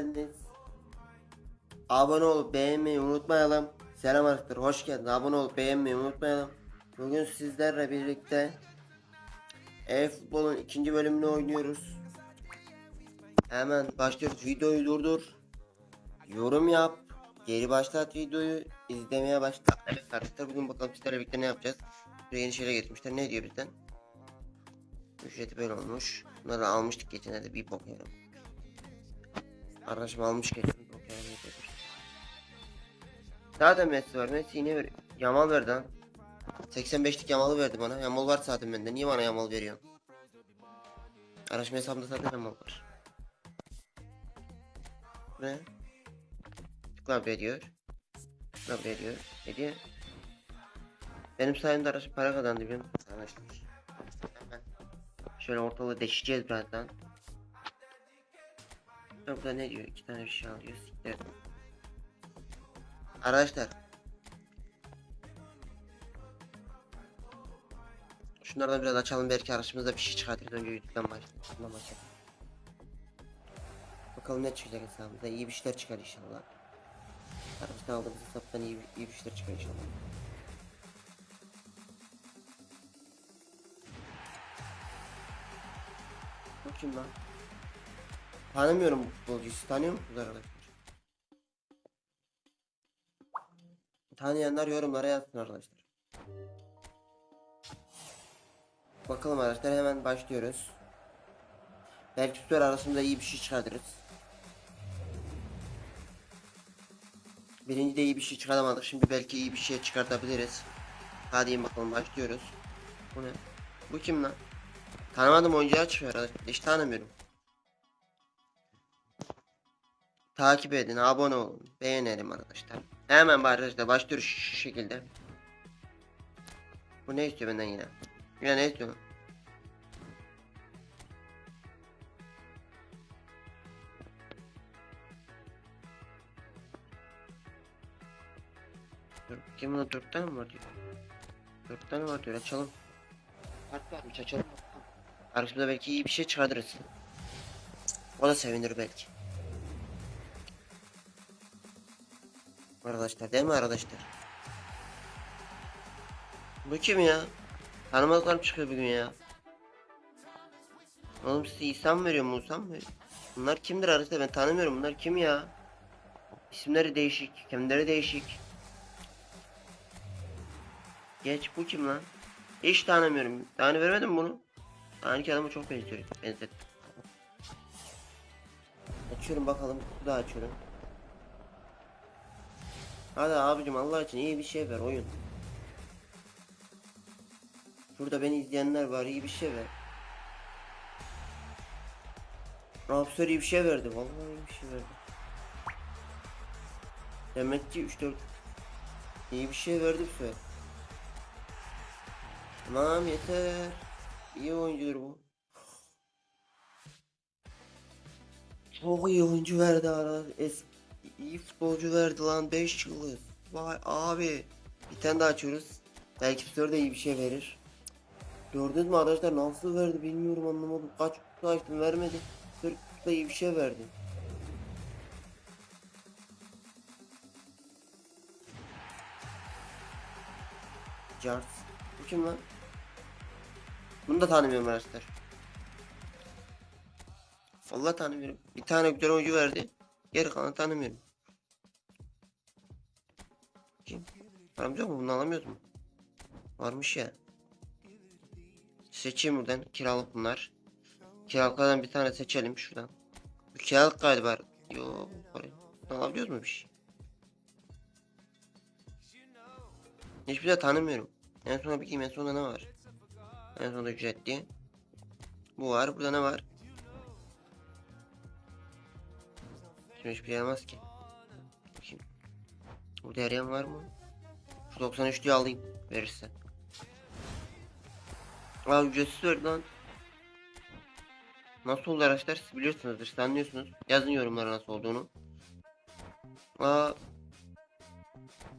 geldiniz. Abone olup beğenmeyi unutmayalım. Selam arkadaşlar hoş geldiniz. Abone olup beğenmeyi unutmayalım. Bugün sizlerle birlikte e-futbolun ikinci bölümünü oynuyoruz. Hemen başlıyoruz. Videoyu durdur. Yorum yap. Geri başlat videoyu. izlemeye başla. Evet arkadaşlar bugün bakalım sizlerle birlikte ne yapacağız. Buraya yeni şeyler getirmişler. Ne diyor bizden? Ücreti böyle olmuş. Bunları almıştık geçenlerde bir bok Arkadaşım almış bok yerim getir. Zaten Messi var. Messi yine ver. Yamal verdi lan. 85'lik Yamal'ı verdi bana. Yamal var zaten bende. Niye bana Yamal veriyor? Araşma hesabımda zaten Yamal var. Ne? Tıkla diyor. Tıkla diyor. Ne diyor? Benim sayemde araşım para kazandı musun? Anlaşılır. Hemen. Şöyle ortalığı deşeceğiz birazdan. Burada ne diyor? İki tane bir şey alıyor. Siktir. Arkadaşlar. Şunlardan biraz açalım belki arasımızda bir şey çıkartırız önce YouTube'dan başlayalım. Bakalım ne çıkacak hesabımızda. İyi bir şeyler çıkar inşallah. Arabasından aldığımız hesaptan iyi, iyi bir şeyler çıkar inşallah. Kim lan? Tanımıyorum bu futbolcuyu. Tanıyor musunuz arkadaşlar? Tanıyanlar yorumlara yazsın arkadaşlar. Bakalım arkadaşlar hemen başlıyoruz. Belki süper arasında iyi bir şey çıkartırız. Birinci de iyi bir şey çıkaramadık. Şimdi belki iyi bir şey çıkartabiliriz. Hadi bakalım başlıyoruz. Bu ne? Bu kim lan? Tanımadım oyuncular çıkıyor arkadaşlar. Hiç tanımıyorum. Takip edin, abone olun, beğenelim arkadaşlar. Hemen arkadaşlar başlıyoruz şu şekilde. Bu ne istiyor benden yine? Yine ne istiyor? Kim buna dört tane mi var diyor. Dört tane var diyor açalım. Kart varmış açalım. Arkadaşımıza belki iyi bir şey çıkartırız. O da sevinir belki. Arkadaşlar değil mi arkadaşlar? Bu kim ya? Tanımadıklarım çıkıyor bugün ya. Oğlum size İsa mı veriyor Musa mı? Bunlar kimdir arkadaşlar ben tanımıyorum bunlar kim ya? İsimleri değişik, kendileri değişik. Geç bu kim lan? Hiç tanımıyorum. Önce vermedim bunu. Aynı adamı çok benziyor. Benzet. Açıyorum bakalım. Kutu da açıyorum. Hadi abicim Allah için iyi bir şey ver oyun. Şurada beni izleyenler var iyi bir şey ver. Rapsör iyi bir şey verdi vallahi iyi bir şey verdi. Demek ki 3-4 iyi bir şey verdi bu sefer. Tamam yeter. İyi oyuncudur bu. Çok iyi oyuncu verdi ara. Eski iyi futbolcu verdi lan 5 yıldız. Vay abi. Bir tane daha açıyoruz. Belki sefer de iyi bir şey verir. Gördünüz mü arkadaşlar nasıl verdi bilmiyorum anlamadım. Kaç kutu açtım vermedi. Sefer kutuda iyi bir şey verdi. Jars. Bu kim lan? Bunu da tanımıyorum arkadaşlar. Vallahi tanımıyorum. Bir tane güzel oyuncu verdi. Geri kalanı tanımıyorum. Paramız yok mu? Bunu alamıyoruz mu? Varmış ya. Seçeyim buradan. Kiralık bunlar. Kiralıklardan bir tane seçelim şuradan. Bu kiralık galiba. Yo. parayı. Alabiliyoruz mu bir şey? Hiçbir şey tanımıyorum. En sona bakayım en sonunda ne var? En sonunda ücretli. Bu var. Burada ne var? Şimdi hiçbir şey yaramaz ki. Burada arayan var mı? Şu 93'lüyü alayım verirsen. Aa ücretsiz verdi lan. Nasıl oldu arkadaşlar siz biliyorsunuzdur siz anlıyorsunuz. Yazın yorumlara nasıl olduğunu. Aa.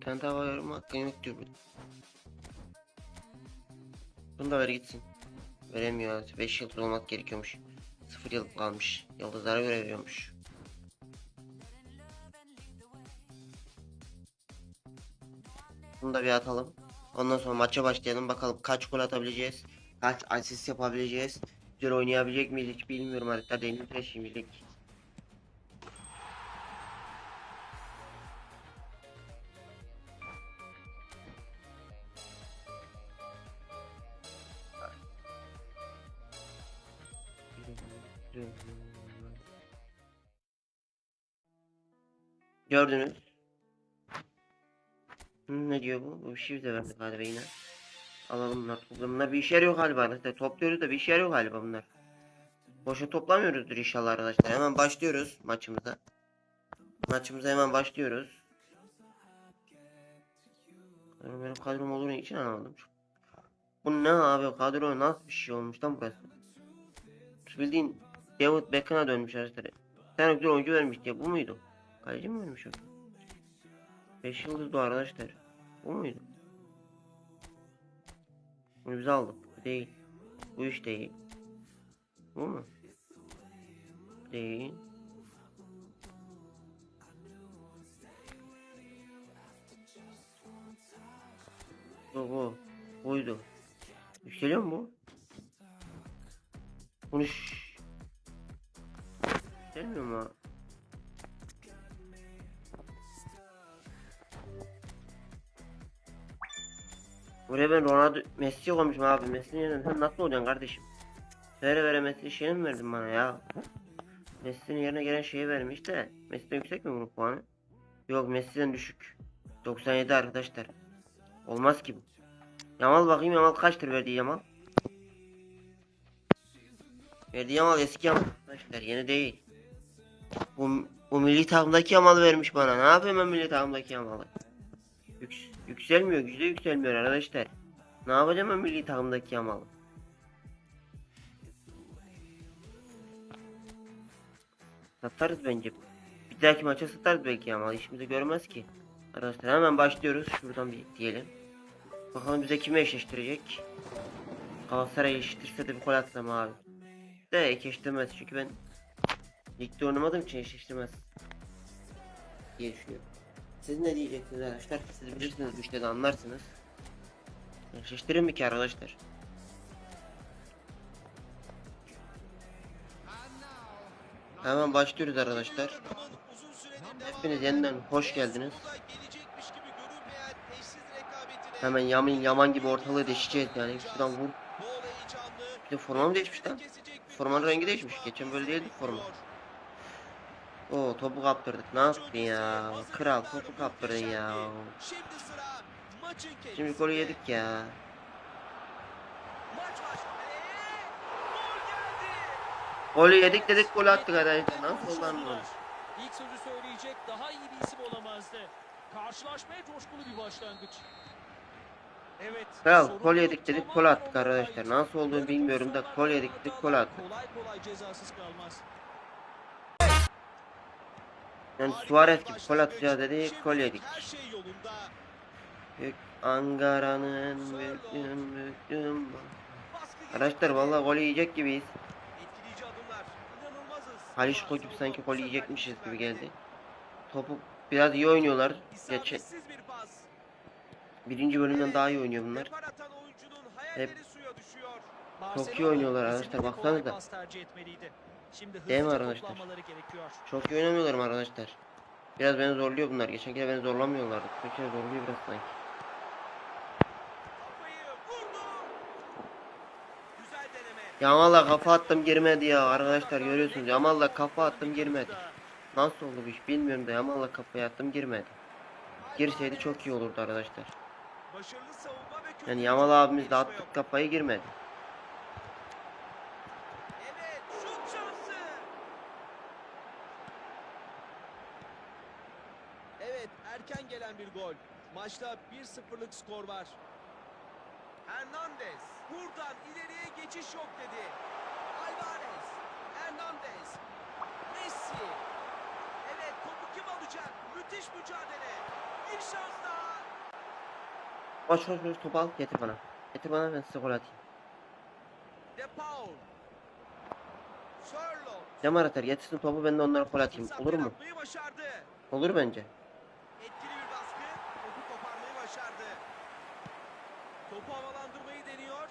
Tane daha var yorum hakkı yemek diyor burada. Bunu da ver gitsin. Veremiyor. 5 yıldız olmak gerekiyormuş. 0 yıldız kalmış. Yıldızlara göre veriyormuş. Bunu da bir atalım. Ondan sonra maça başlayalım. Bakalım kaç gol atabileceğiz. Kaç asist yapabileceğiz. Güzel oynayabilecek miyiz hiç bilmiyorum harita deneyim şimdilik. Gördünüz. Bir şey bize verdi galiba yine. Alalım bunlar. Bunlar bir işe yarıyor galiba. İşte topluyoruz da bir işe yarıyor galiba bunlar. Boşa toplamıyoruzdur inşallah arkadaşlar. Hemen başlıyoruz maçımıza. Maçımıza hemen başlıyoruz. Benim kadrom olduğunu için anlamadım. Bu ne abi kadro nasıl bir şey olmuş lan burası. Bildiğin David Beckham'a dönmüş arkadaşlar. Tane güzel oyuncu vermiş diye bu muydu? Kaleci mi vermiş o? 5 yıldız bu arkadaşlar. Bu muydu? Bunu biz aldık. Bu değil. Bu iş değil. Bu mu? Değil. Bu bu. Buydu. Yükseliyor mu bu? Bunu ş... Gelmiyor mu? Buraya ben Ronaldo Messi koymuşum abi. Messi'nin yerine sen nasıl olacaksın kardeşim? Vere vere Messi şeyini mi verdin bana ya? Messi'nin yerine gelen şeyi vermiş de Messi'den yüksek mi bunun puanı? Yok Messi'den düşük. 97 arkadaşlar. Olmaz ki bu. Yamal bakayım Yamal kaçtır verdiği Yamal? Verdiği Yamal eski Yamal arkadaşlar yeni değil. Bu, bu milli takımdaki Yamal vermiş bana. Ne yapayım ben milli takımdaki Yamal'ı? Yüks yükselmiyor, güçlü yükselmiyor arkadaşlar. Ne yapacağım ben milli takımdaki Yamal'ı? Satarız bence. Bir dahaki maça satarız belki Yamal. İşimizi görmez ki. Arkadaşlar hemen başlıyoruz. Şuradan bir diyelim. Bakalım bize kimi eşleştirecek. Galatasaray eşleştirse de bir gol atsam abi. De eşleştirmez çünkü ben ligde oynamadığım için eşleştirmez. Diye düşünüyorum. Siz ne diyeceksiniz arkadaşlar? Siz bilirsiniz bu işleri anlarsınız. Eşleştirin bir ki arkadaşlar. Hemen başlıyoruz arkadaşlar. Hepiniz yeniden hoş geldiniz. Hemen yaman yaman gibi ortalığı deşeceğiz yani. Şuradan vur. Bir de forma mı değişmiş lan? Formanın rengi değişmiş. Geçen böyle değildi forma. Oo topu kaptırdık. Ne yaptın ya? Kral topu kaptırdın ya. Şimdi golü yedik ya. Golü yedik dedik gol attık arkadaşlar. Nasıl anlamadım. İlk sözü söyleyecek daha iyi bir isim olamazdı. Karşılaşmaya coşkulu bir başlangıç. Evet. Kral yok. yedik dedik Tamamen attık arkadaşlar. Nasıl olduğunu bilmiyorum da gol yedik dedik gol attık. Kolay kolay cezasız kalmaz. Yani Suarez gibi gol atacağız dedik gol yedik. Ankara'nın büktüm. Baskı Arkadaşlar vallahi gol yiyecek gibiyiz. Halişko gibi sanki gol yiyecekmişiz gibi geldi. Topu biraz iyi oynuyorlar. Geçen birinci bölümden daha iyi oynuyor bunlar. Düşüyor. Çok iyi oynuyorlar arkadaşlar, baksanıza. Şimdi Değil mi arkadaşlar? toplanmaları gerekiyor. Çok iyi oynamıyorlar mı arkadaşlar? Biraz beni zorluyor bunlar. Geçen kere beni zorlamıyorlardı. Bu kere zorluyor biraz sanki. Yamal'la kafa attım girmedi ya arkadaşlar görüyorsunuz. Yamal'la kafa attım girmedi. Nasıl oldu bu iş bilmiyorum da Yamal'la kafaya attım girmedi. Girseydi çok iyi olurdu arkadaşlar. Yani Yamal abimiz de attık kafayı girmedi. Evet, şut şansı. Evet, erken gelen bir gol. Maçta 1-0'lık skor var. Hernandez buradan ileriye geçiş yok dedi. Alvarez, Hernandez, Messi. Evet, topu kim alacak? Müthiş mücadele. Bir şans daha. Koş koş koş topu al getir bana. Getir bana ben size gol atayım. De Paul. Sörloth. Cam atar getirsin topu ben de onlara gol atayım. Olur mu? Olur bence. Etkili bir baskı. Topu koparmayı başardı. Topu havalandırmayı deniyor.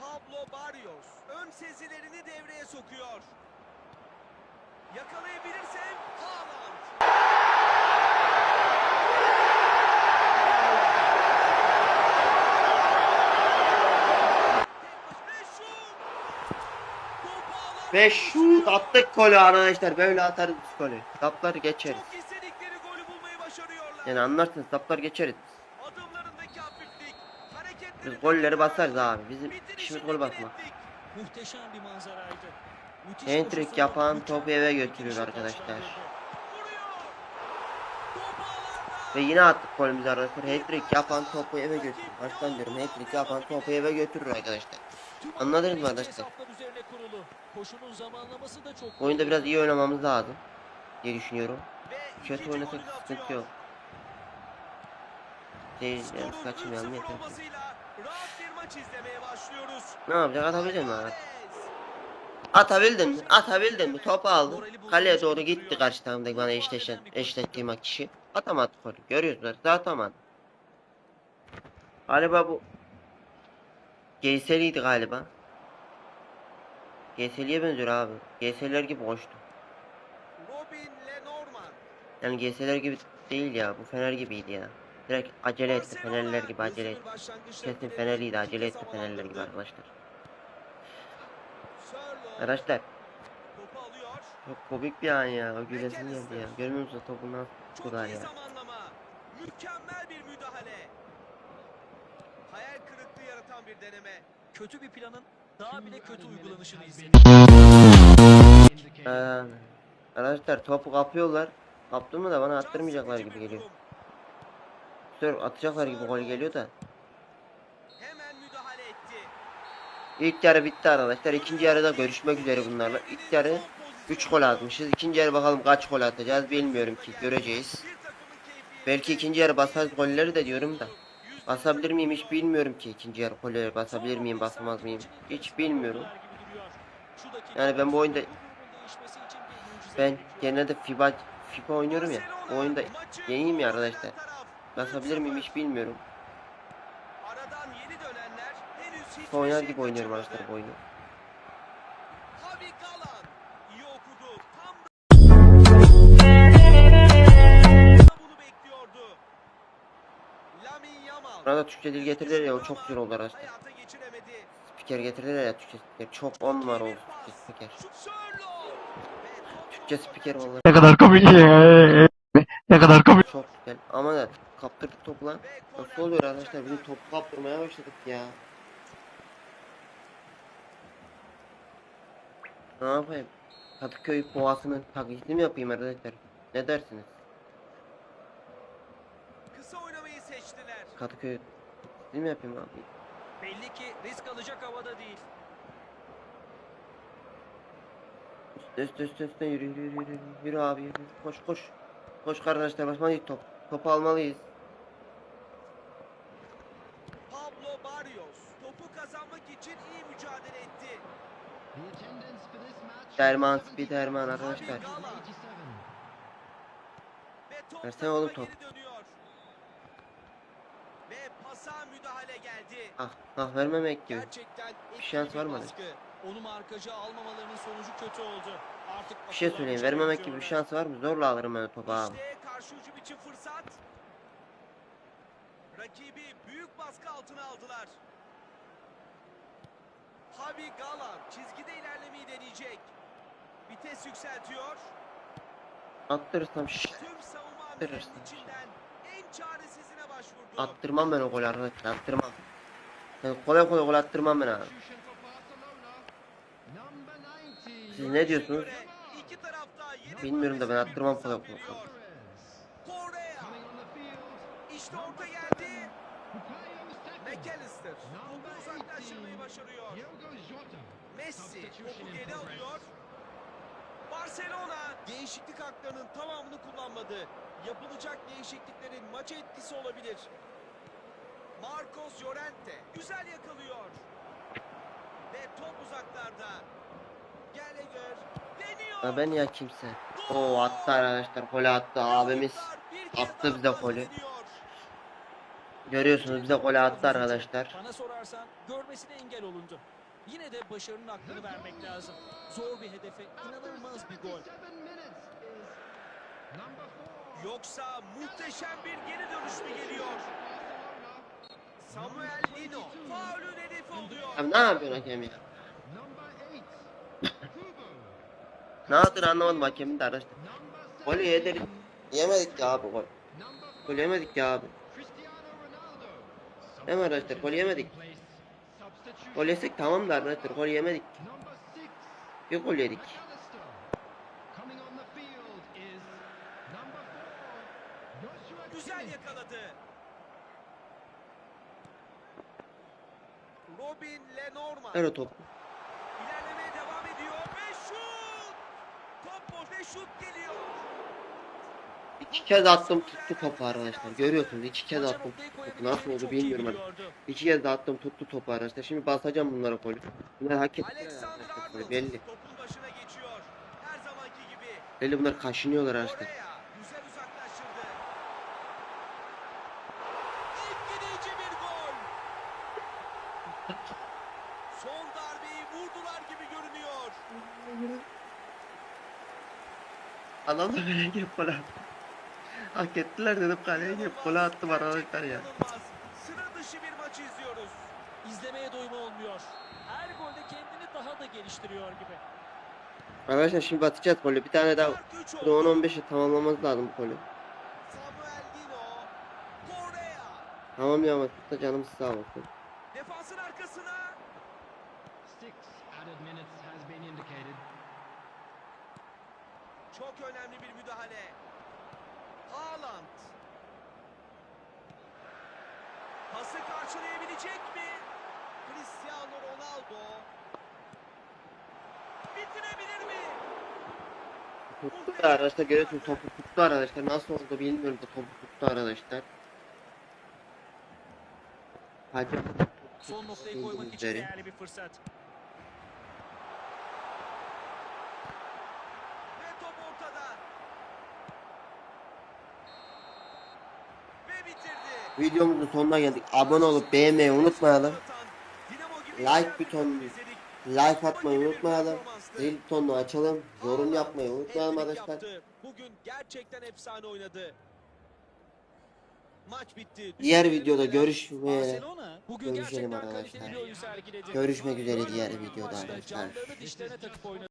Pablo Barrios ön sezilerini devreye sokuyor. Yakalayabilirse Haaland. Ve şut! Attık golü arkadaşlar. Böyle atarız golü. Saplar geçeriz. Yani anlarsınız saplar geçeriz. Biz golleri basarız abi. Bizim işimiz gol basmak. Muhteşem bir manzaraydı. Koşusu, yapan topu eve götürüyor arkadaşlar. Ve yine attık golümüzü arkadaşlar. Hat-trick yapan topu eve götürür. Baştan diyorum hat-trick yapan topu eve götürür arkadaşlar. Anladınız mı arkadaşlar? Oyunda biraz iyi oynamamız lazım. diye düşünüyorum. Kötü oynasak sıkıntı yok. Kaçırmayalım 3-0 yeter. Maç izlemeye başlıyoruz. Ne yapacak atabilecek mi abi? Atabildin mi? Atabildin mi? Topu aldı. Kaleye doğru gitti karşı takımdaki bana eşleşen, eşlettiğim kişi. Atamadı golü. Görüyorsunuz da atamadı. Galiba bu GS'liydi galiba. GS'liye benziyor abi. GS'ler gibi Lenormand. Yani GS'ler gibi değil ya. Bu Fener gibiydi ya. Direkt acele etti. Fenerler gibi acele etti. Kesin Fenerliydi. Acele etti Fenerler gibi arkadaşlar. Arkadaşlar Topu alıyor. çok komik bir an ya. O gülesim geldi ya. Görmüyor musunuz topu nasıl Çok bu kadar ya. zamanlama. Mükemmel bir müdahale. Hayal kırıklığı yaratan bir deneme. Kötü bir planın daha bile kötü uygulanışını izledik. Ee, arkadaşlar topu kapıyorlar. Kaptı mı da bana attırmayacaklar gibi geliyor. Sör atacaklar gibi gol geliyor da. Hemen müdahale etti. İlk yarı bitti arkadaşlar. İkinci yarıda görüşmek üzere bunlarla. İlk yarı 3 gol atmışız. İkinci yarı bakalım kaç gol atacağız bilmiyorum ki göreceğiz. Belki ikinci yarı basarız golleri de diyorum da. Basabilir miyim hiç bilmiyorum ki ikinci yarı golleri basabilir miyim basamaz mıyım hiç bilmiyorum. Yani ben bu oyunda ben genelde FIBA FIFA oynuyorum ya. Bu oyunda yeniyim ya arkadaşlar. Basabilir miyim hiç bilmiyorum. Aradan yeni dönenler henüz FIFA oynar şey gibi oynuyorum arkadaşlar bu oyunu. Javi Galan iyi okudu. Tam da bunu bekliyordu. Lamin Yamal. Bana da Türkçe dil getirdiler ya o çok güzel oldu arkadaşlar. Spiker getirdiler ya Türkçe spiker. Çok on numara oldu Türkçe spiker. Türkçe spiker vallahi Ne kadar komik. Ne kadar komik. çok güzel. Ama da kaptırdık ve Nasıl oluyor arkadaşlar? Bizim topu kaptırmaya başladık ya. Ne yapayım? Kadıköy boğasının taklidini mi yapayım arkadaşlar? Ne dersiniz? Kısa oynamayı seçtiler. Kadıköy taklidini mi yapayım abi? Belli ki risk alacak havada değil. Üst üst üst üst yürü yürü yürü yürü abi yürü koş koş koş arkadaşlar basmalıyız top topu almalıyız Pablo Barrios topu kazanmak için iyi mücadele etti. Derman speed Derman arkadaşlar Versene oğlum top. ah ah vermemek gibi Bir şans var mı? Onu markaja almamalarının sonucu kötü oldu. Artık bir şey söyleyeyim vermemek gibi bir şans var mı zorla alırım ben topu abi İşte karşı hücum için fırsat. Rakibi büyük baskı altına aldılar. Javi Galan çizgide ilerlemeyi deneyecek. Vites yükseltiyor. attırırsam şşş Tüm savunma Attırırsın. hamlelerinin içinden en çaresizine başvurdu. attırmam ben o golü arkadaşlar attırmam yani kolay kolay gol attırmam ben abi siz ne diyorsunuz Göre iki tarafta yeni bilmiyorum da ben attırmam kolay kolay. Correa. İşte orta geldi. McAllister topu uzaklaştırmayı başarıyor. Messi topu geri alıyor. Barcelona değişiklik haklarının tamamını kullanmadı. Yapılacak değişikliklerin maça etkisi olabilir. Marcos Llorente güzel yakalıyor. Ve top uzaklarda. Gallagher deniyor. ha ben ya kimse o attı arkadaşlar golü attı abimiz attı bize golü. Görüyorsunuz bize gol attı arkadaşlar. Bana sorarsan görmesine engel olundu. Yine de başarının hakkını vermek lazım. Zor bir hedefe inanılmaz bir gol. Yoksa muhteşem bir geri dönüş mü geliyor? Samuel Lino faulün hedefi oluyor. Ne yapıyorsun hakem ya? Ne yaptın anlamadım hakemin de arkadaşlar. Golü yedik. Yemedik ya abi gol. Gol yemedik ya abi. Mi arkadaşlar? Gol yemedik. Gol yesek tamam da arkadaşlar gol yemedik. Bir gol yedik. Güzel yakaladı. Robin Lenormand Ver o topu. ilerlemeye devam ediyor ve şut! Top boş ve şut geliyor. İki kez attım tuttu topu arkadaşlar. Görüyorsunuz iki kez attım tuttu topu. Nasıl oldu bilmiyorum biliyordu. İki kez de attım tuttu topu arkadaşlar. Şimdi basacağım bunlara golü. Bunlar hak ettiler arkadaşlar belli. Belli bunlar kaşınıyorlar arkadaşlar. Son darbeyi vurdular gibi görünüyor. Da. Hak ettiler dedim kaleye girip gol attım arkadaşlar ya. Sıra dışı bir maçı izliyoruz. İzlemeye doyum olmuyor. Her golde kendini daha da geliştiriyor gibi. Arkadaşlar şimdi batacağız golü. Bir tane daha Fark üç Burada oldu. 10-15'e tamamlamamız lazım bu golü. Tamam ya Masut da canımız sağ olsun. Defansın arkasına. Six added minutes has been indicated. Çok önemli bir müdahale. Haaland. Pası karşılayabilecek mi? Cristiano Ronaldo. Bitirebilir mi? Tuttu da arkadaşlar görüyorsunuz topu tuttu arkadaşlar. Nasıl oldu bilmiyorum da topu tuttu arkadaşlar. Hadi. Son noktayı koymak için değerli bir fırsat. Ve top ortada. Ve bitirdi. Videomuzun sonuna geldik. Abone olup beğenmeyi unutmayalım. Like butonunu. Like atmayı unutmayalım. Zil butonunu açalım. Yorum yapmayı unutmayalım arkadaşlar. Bugün gerçekten efsane oynadı. Maç bitti. Diğer videoda görüşmeye Görüşelim arkadaşlar. Görüşmek üzere diğer videoda arkadaşlar.